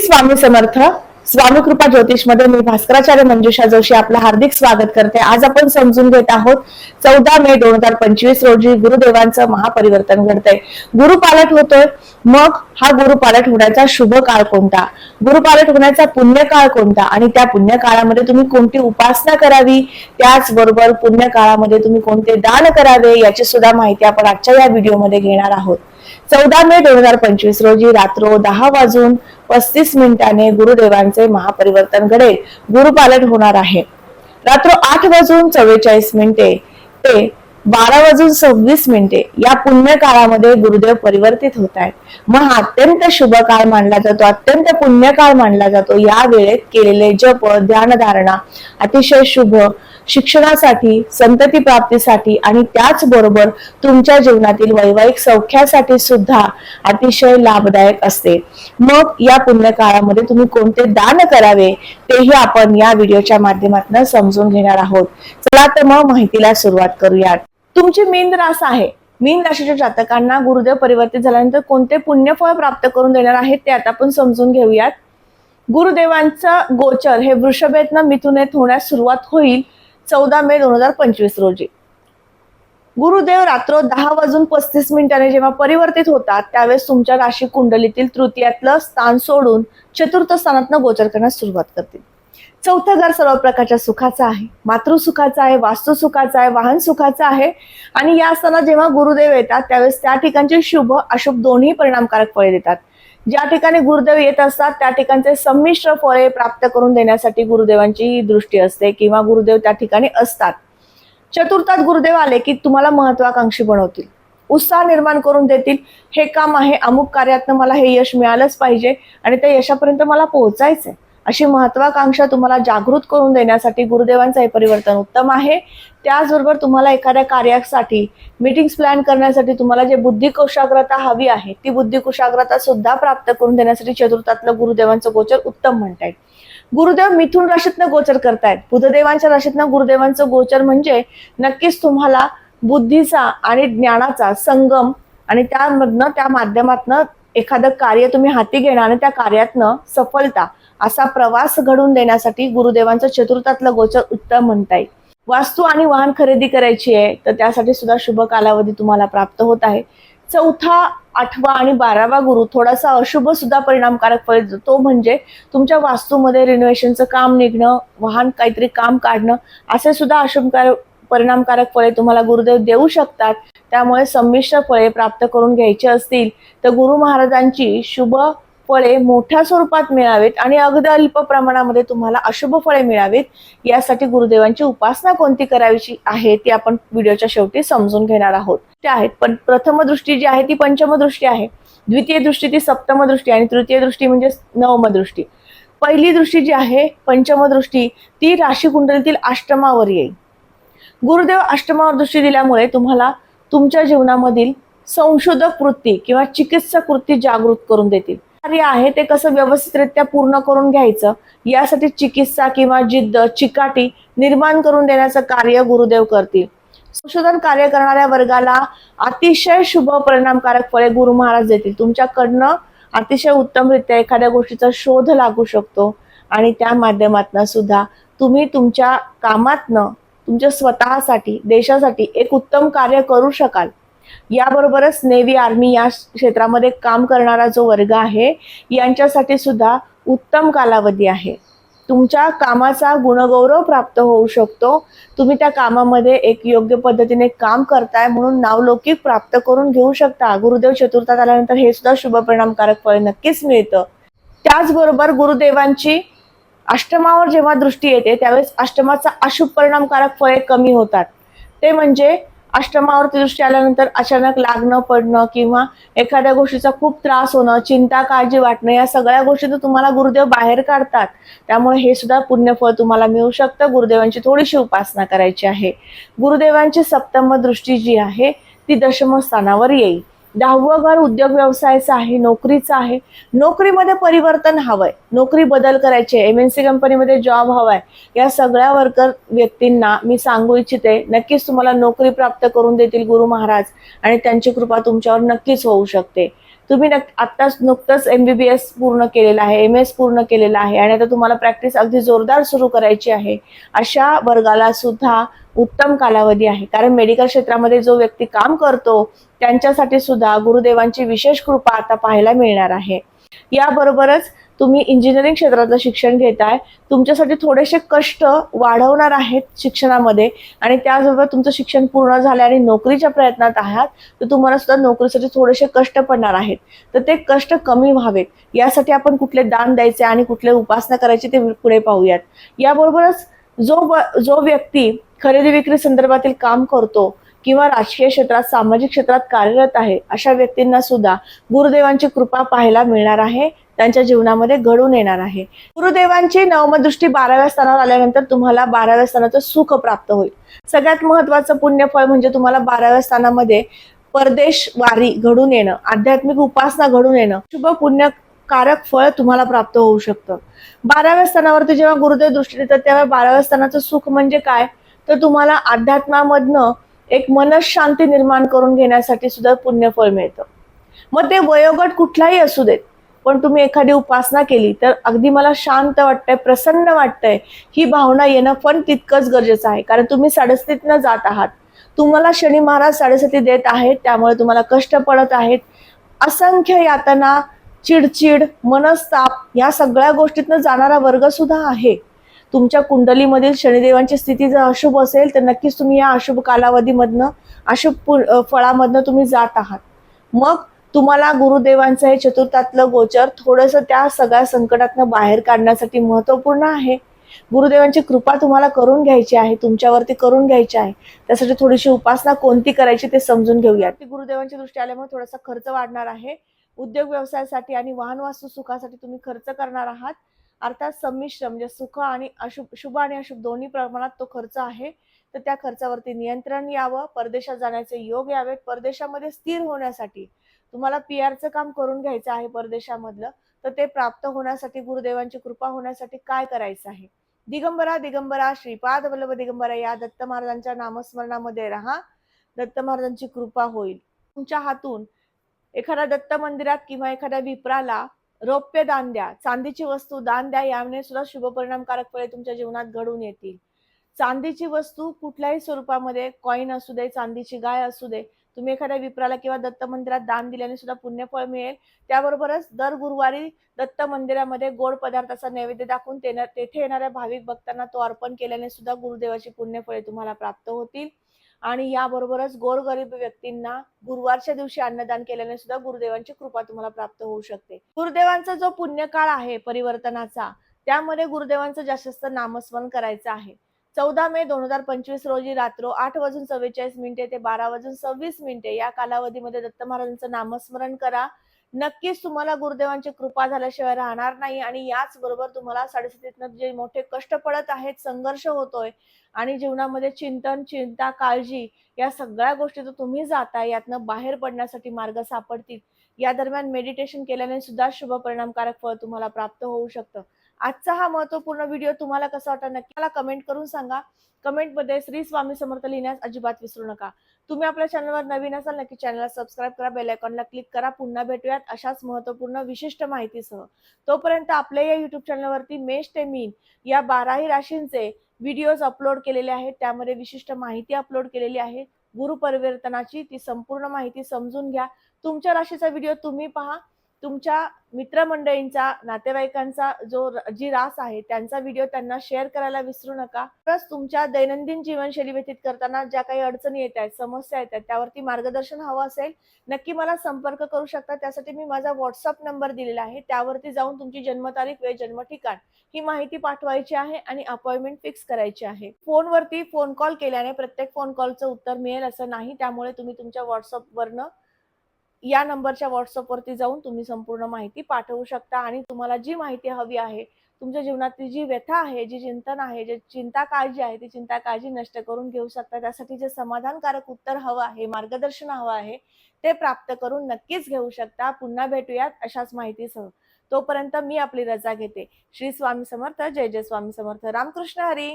स्वामी समर्थ स्वामी कृपा ज्योतिषमध्ये मी भास्कराचार्य मंजुषा जोशी आपलं हार्दिक स्वागत करते. आज आपण समजून घेत आहोत चौदा मे दोन हजार पंचवीस रोजी गुरुदेवांचं महापरिवर्तन घडतंय. गुरुपालट होतोय मग हा गुरुपालट होण्याचा शुभ काळ कोणता? गुरुपालट होण्याचा पुण्य काळ कोणता? आणि त्या पुण्य काळामध्ये तुम्ही कोणती उपासना करावी? त्याचबरोबर पुण्य काळामध्ये तुम्ही कोणते दान करावे? याची सुद्धा माहिती आपण आजच्या या व्हिडिओमध्ये घेणार आहोत. चौदा मे दोन हजार पंचवीस रोजी रात्र दहा वाजून पस्तीस मिनिटाने गुरुदेवांचे महापरिवर्तन घडेल. गुरुपालट होणार आहे. रात्र आठ वाजून चव्वेचाळीस मिनिटे ते बारा वाजून सव्वीस मिनिटे या पुण्य काळामध्ये गुरुदेव परिवर्तित होत आहेत. मग हा अत्यंत शुभ काळ मानला जातो अत्यंत पुण्य काळ मानला जातो. या वेळेत केलेले जप ध्यानधारणा अतिशय शुभ शिक्षणासाठी संतती प्राप्तीसाठी आणि त्याचबरोबर तुमच्या जीवनातील वैवाहिक सौख्यासाठी सुद्धा अतिशय लाभदायक असते. मग या पुण्य काळामध्ये तुम्ही कोणते दान करावे तेही आपण या व्हिडिओच्या माध्यमातून समजून घेणार आहोत. चला तर मग माहितीला सुरुवात करूयात. तुमची मीन रास आहे. मीन राशीच्या जातकांना गुरुदेव परिवर्तित झाल्यानंतर कोणते पुण्यफळ प्राप्त करून देणार आहेत ते आता आपण समजून घेऊयात. गुरुदेवांचं गोचर हे वृषभेतनं मिथुनेत होण्यास सुरुवात होईल चौदा मे दोन हजार पंचवीस रोजी. गुरुदेव रात्र दहा वाजून पस्तीस मिनिटांनी जेव्हा परिवर्तित होतात त्यावेळेस तुमच्या राशी कुंडलीतील तृतीयातलं स्थान सोडून चतुर्थ स्थानातनं गोचर करण्यास सुरुवात करतील. चौथं घर सर्व प्रकारच्या सुखाचा आहे. मातृसुखाचा आहे वास्तुसुखाचा आहे वाहन सुखाचा आहे. आणि या असताना जेव्हा गुरुदेव येतात त्यावेळेस त्या ठिकाणचे शुभ अशुभ दोन्ही परिणामकारक फळे देतात. ज्या ठिकाणी गुरुदेव येत असतात त्या ठिकाणचे संमिश्र फळे प्राप्त करून देण्यासाठी गुरुदेवांची ही दृष्टी असते किंवा गुरुदेव त्या ठिकाणी असतात. चतुर्थात गुरुदेव आले की तुम्हाला महत्वाकांक्षी बनवतील. उत्साह निर्माण करून देतील. हे काम आहे अमुक कार्यातनं मला हे यश मिळालंच पाहिजे आणि त्या यशापर्यंत मला पोहोचायचंय. अशी महत्वाकांक्षा तुम्हाला जागृत करून देण्यासाठी गुरुदेवांचं हे परिवर्तन उत्तम आहे. त्याचबरोबर तुम्हाला एखाद्या कार्यासाठी मीटिंग्स प्लॅन करण्यासाठी तुम्हाला जे बुद्धी कुशाग्रता हवी आहे ती बुद्धी कुशाग्रता सुद्धा प्राप्त करून देण्यासाठी चतुर्थातलं गुरुदेवांचं गोचर उत्तम म्हणता येईल गुरुदेव मिथुन राशीतनं गोचर करतायत. बुधदेवांच्या राशीतनं गुरुदेवांचं गोचर म्हणजे नक्कीच तुम्हाला बुद्धीचा आणि ज्ञानाचा संगम आणि त्यामधनं त्या माध्यमातनं एखादं कार्य तुम्ही हाती घेणार आणि त्या कार्यातनं सफलता असा प्रवास घडून देण्यासाठी गुरुदेवांचं चतुर्थातलं गोचर उत्तम म्हणता येईल वास्तू आणि वाहन खरेदी करायची आहे तर त्यासाठी सुद्धा शुभ कालावधी तुम्हाला प्राप्त होत आहे. चौथा आठवा आणि बारावा गुरु थोडासा अशुभ सुद्धा परिणामकारक फळ तो म्हणजे तुमच्या वास्तूमध्ये रिनोव्हेशनचं काम निघणं वाहन काहीतरी काम काढणं असे सुद्धा अशुभकार परिणामकारक फळे तुम्हाला गुरुदेव देऊ शकतात. त्यामुळे संमिश्र फळे प्राप्त करून घ्यायची असतील तर गुरु महाराजांची शुभ फळे मोठ्या स्वरूपात मिळावेत आणि अगदी अल्प प्रमाणामध्ये तुम्हाला अशुभ फळे मिळावीत. यासाठी गुरुदेवांची उपासना कोणती करावीची आहे ती आपण व्हिडिओच्या शेवटी समजून घेणार आहोत. ते आहेत पण प्रथम दृष्टी जी आहे ती पंचम दृष्टी आहे. द्वितीय दृष्टी ती सप्तम दृष्टी आणि तृतीय दृष्टी म्हणजे नवम दृष्टी. पहिली दृष्टी जी आहे पंचम दृष्टी ती राशी कुंडलीतील अष्टमावर येईल. गुरुदेव अष्टमावर दृष्टी दिल्यामुळे तुम्हाला तुमच्या जीवनामधील संशोधक वृत्ती किंवा चिकित्सक वृत्ती जागृत करून देतील. कार्य आहे ते कसं व्यवस्थितरित्या पूर्ण करून घ्यायचं? यासाठी चिकित्सा किंवा जिद्द चिकाटी निर्माण करून देण्याचं कार्य गुरुदेव करतील. संशोधन कार्य करणाऱ्या वर्गाला अतिशय शुभ परिणामकारक फळे गुरु महाराज देतील. तुमच्याकडनं अतिशय उत्तमरित्या एखाद्या गोष्टीचा शोध लागू शकतो आणि त्या माध्यमातनं सुद्धा तुम्ही तुमच्या कामातनं तुमच्या स्वतःसाठी देशासाठी एक उत्तम कार्य करू शकाल. याबरोबरच नेव्ही आर्मी या क्षेत्रामध्ये काम करणारा जो वर्ग आहे यांच्यासाठी सुद्धा उत्तम कालावधी आहे. तुमच्या कामाचा गुणगौरव प्राप्त होऊ शकतो. तुम्ही त्या कामामध्ये एक योग्य पद्धतीने काम करताय म्हणून नावलौकिक प्राप्त करून घेऊ शकता. गुरुदेव चतुर्थात आल्यानंतर हे सुद्धा शुभ परिणामकारक फळ नक्कीच मिळतं. त्याचबरोबर गुरुदेवांची अष्टमावर जेव्हा दृष्टी येते त्यावेळेस अष्टमाचा अशुभ परिणामकारक फळे कमी होतात. ते म्हणजे अष्टमावरती दृष्टी आल्यानंतर अचानक लागणं पडणं किंवा एखाद्या गोष्टीचा खूप त्रास होणं चिंता काळजी वाटणं या सगळ्या गोष्टी तुम्हाला गुरुदेव बाहेर काढतात. त्यामुळे हे सुद्धा पुण्यफळ तुम्हाला मिळू शकतं. गुरुदेवांची थोडीशी उपासना करायची आहे. गुरुदेवांची सप्तम दृष्टी जी आहे ती दशम स्थानावर येईल. दहावं घर उद्योग व्यवसायाचं आहे नोकरीचं आहे. नोकरीमध्ये परिवर्तन हवंय. नोकरी बदल करायची आहे. एम एन सी कंपनीमध्ये जॉब हवाय. या सगळ्या वर्कर व्यक्तींना मी सांगू इच्छिते नक्कीच तुम्हाला नोकरी प्राप्त करून देतील गुरु महाराज आणि त्यांची कृपा तुमच्यावर नक्कीच होऊ शकते. तुम्ही नक- आत्ताच नुकतंच एमबीबीएस पूर्ण केलेलं आहे एम एस पूर्ण केलेलं आहे आणि आता तुम्हाला प्रॅक्टिस अगदी जोरदार सुरू करायची आहे अशा वर्गाला सुद्धा उत्तम कालावधी आहे. कारण मेडिकल क्षेत्रामध्ये जो व्यक्ती काम करतो त्यांच्यासाठी सुद्धा गुरुदेवांची विशेष कृपा आता पाहायला मिळणार आहे. याबरोबरच तुम्ही इंजिनिअरिंग क्षेत्रातलं शिक्षण घेताय तुमच्यासाठी थोडेसे कष्ट वाढवणार आहेत शिक्षणामध्ये आणि त्याचबरोबर तुमचं शिक्षण पूर्ण झालं आणि नोकरीच्या प्रयत्नात आहात तर तुम्हाला सुद्धा नोकरीसाठी थोडेसे कष्ट पडणार आहेत. तर ते कष्ट कमी व्हावेत. यासाठी आपण कुठले दान द्यायचे आणि कुठले उपासना करायची ते पुढे पाहूयात. याबरोबरच जो जो व्यक्ती खरेदी विक्री संदर्भातील काम करतो किंवा राजकीय क्षेत्रात सामाजिक क्षेत्रात कार्यरत आहे अशा व्यक्तींना सुद्धा गुरुदेवांची कृपा पाहायला मिळणार आहे. त्यांच्या जीवनामध्ये घडून येणार आहे. गुरुदेवांची नवमदृष्टी बाराव्या स्थानावर आल्यानंतर तुम्हाला बाराव्या स्थानाचं सुख प्राप्त होईल. सगळ्यात महत्वाचं पुण्यफळ म्हणजे तुम्हाला बाराव्या स्थानामध्ये परदेश वारी घडून येणं आध्यात्मिक उपासना घडून येणं शुभ पुण्यकारक फळ तुम्हाला प्राप्त होऊ शकतं. बाराव्या स्थानावरती जेव्हा गुरुदेव दृष्टी देतात तेव्हा बाराव्या स्थानाचं सुख म्हणजे काय? तर तुम्हाला अध्यात्मामधनं एक मनशांती निर्माण करून घेण्यासाठी सुद्धा पुण्यफळ मिळतं. मग ते वयोगट कुठलाही असू देत पण तुम्ही एखादी उपासना केली तर अगदी मला शांत वाटतंय प्रसन्न वाटतंय. ही भावना येणं पण तितकंच गरजेचं आहे. कारण तुम्ही साडेस्तीतनं जात आहात. तुम्हाला शनी महाराज साडेसाती देत आहेत त्यामुळे तुम्हाला कष्ट पडत आहेत. असंख्य यातना चिडचिड मनस्ताप या सगळ्या गोष्टीतनं जाणारा वर्ग सुद्धा आहे. तुमच्या कुंडलीमधील शनिदेवांची स्थिती जर अशुभ असेल तर नक्कीच तुम्ही या अशुभ कालावधीमधनं अशुभ फळामधनं तुम्ही जात आहात. मग तुम्हाला गुरुदेवांचं हे चतुर्थातलं गोचर थोडंसं त्या सगळ्या संकटातनं बाहेर काढण्यासाठी महत्त्वपूर्ण आहे. गुरुदेवांची कृपा तुम्हाला करून घ्यायची आहे तुमच्यावरती करून घ्यायची आहे. त्यासाठी थोडीशी उपासना कोणती करायची ते समजून घेऊया ती गुरुदेवांची दृष्टी आल्यामुळे थोडासा खर्च वाढणार आहे. उद्योग व्यवसायासाठी आणि वाहन वास्तू सुखासाठी तुम्ही खर्च करणार आहात. अर्थात संमिश्र म्हणजे सुख आणि अशुभ शुभ आणि अशुभ दोन्ही प्रमाणात तो खर्च आहे. तर त्या खर्चावरती नियंत्रण यावं परदेशात जाण्याचे योग यावेत. परदेशामध्ये स्थिर होण्यासाठी तुम्हाला पी आरचं काम करून घ्यायचं आहे परदेशामधलं तर ते प्राप्त होण्यासाठी गुरुदेवांची कृपा होण्यासाठी काय करायचं आहे? दिगंबरा दिगंबरा श्रीपाद वल्लभ दिगंबरा या दत्त महाराजांच्या नामस्मरणामध्ये राहा. दत्त महाराजांची कृपा होईल. तुमच्या हातून एखाद्या दत्त मंदिरात किंवा एखाद्या विप्राला रौप्य दान द्या. चांदीची वस्तू दान द्या. यामुळे सुद्धा शुभ परिणामकारक फळे तुमच्या जीवनात घडून येतील. चांदीची वस्तू कुठल्याही स्वरूपामध्ये कॉईन असू दे चांदीची गाय असू दे तुम्ही एखाद्या विप्राला किंवा दत्त मंदिरात दान दिल्याने सुद्धा पुण्यफळ मिळेल. त्याबरोबरच दर गुरुवारी दत्त मंदिरामध्ये गोड पदार्थाचा नैवेद्य दाखवून तेथे येणाऱ्या भाविक भक्तांना तो अर्पण केल्याने सुद्धा गुरुदेवाची पुण्यफळे तुम्हाला प्राप्त होतील. आणि याबरोबरच गोरगरीब व्यक्तींना गुरुवारच्या दिवशी अन्नदान केल्याने सुद्धा गुरुदेवांची कृपा तुम्हाला प्राप्त होऊ शकते. गुरुदेवांचा जो पुण्यकाळ आहे परिवर्तनाचा त्यामध्ये गुरुदेवांचं जास्त नामस्मरण करायचं आहे. चौदा मे दोन हजार पंचवीस रोजी रात्र आठ वाजून चव्वेचाळीस मिनिटे ते बारा वाजून सव्वीस मिनिटे या कालावधीमध्ये दत्त महाराजांचं नामस्मरण करा. नक्कीच तुम्हाला गुरुदेवांची कृपा झाल्याशिवाय राहणार नाही आणि याच बरोबर तुम्हाला साडेसातीतनं जे मोठे कष्ट पडत आहेत संघर्ष होतोय आणि जीवनामध्ये चिंतन चिंता काळजी या सगळ्या गोष्टी तुम्ही जाताय यातनं बाहेर पडण्यासाठी मार्ग सापडतील. या दरम्यान मेडिटेशन केल्याने सुद्धा शुभ परिणामकारक फळ तुम्हाला प्राप्त होऊ शकतं. आजचा हा महत्त्वपूर्ण व्हिडिओ तुम्हाला कसा वाटला नक्की मला कमेंट करून सांगा. कमेंटमध्ये श्री स्वामी समर्थ लिहिण्यास अजिबात विसरू नका. तुम्ही आपल्या चॅनलवर नवीन असाल नक्की चॅनलला सबस्क्राईब करा बेल आयकॉनला क्लिक करा. पुन्हा भेटूयात अशाच महत्त्वपूर्ण विशिष्ट माहितीसह. तोपर्यंत आपल्या या युट्यूब चॅनलवरती मेष ते मीन या बाराही राशींचे व्हिडिओज अपलोड केलेले आहेत. त्यामध्ये विशिष्ट माहिती अपलोड केलेली आहे. गुरु परिवर्तनाची ती संपूर्ण माहिती समजून घ्या. तुमच्या राशीचा व्हिडिओ तुम्ही पहा. तुमच्या मित्रमंडळींचा नातेवाईकांचा जो जी रास आहे त्यांचा व्हिडिओ त्यांना शेअर करायला विसरू नका. प्लस तुमच्या दैनंदिन जीवनशैली व्यतीत करताना ज्या काही अडचणी येत आहेत समस्या येत आहेत त्यावरती मार्गदर्शन हवं असेल नक्की मला संपर्क करू शकता. त्यासाठी मी माझा व्हॉट्सअप नंबर दिलेला आहे. त्यावरती जाऊन तुमची जन्मतारीख वेळ जन्म ठिकाण ही माहिती पाठवायची आहे आणि अपॉइंटमेंट फिक्स करायची आहे. फोनवरती फोन कॉल केल्याने प्रत्येक फोन कॉलचं उत्तर मिळेल असं नाही. त्यामुळे तुम्ही तुमच्या व्हॉट्सअपवरनं या नंबरच्या व्हॉट्सअपवरती जाऊन तुम्ही संपूर्ण माहिती पाठवू शकता आणि तुम्हाला जी माहिती हवी आहे तुमच्या जीवनातली जी व्यथा आहे जी चिंतन आहे जे चिंता काळजी आहे ती चिंता काळजी नष्ट करून घेऊ शकता. त्यासाठी जे समाधानकारक उत्तर हवं आहे मार्गदर्शन हवं आहे ते प्राप्त करून नक्कीच घेऊ शकता. पुन्हा भेटूयात अशाच माहितीसह. तोपर्यंत मी आपली रजा घेते. श्री स्वामी समर्थ जय जय स्वामी समर्थ. रामकृष्ण हरी.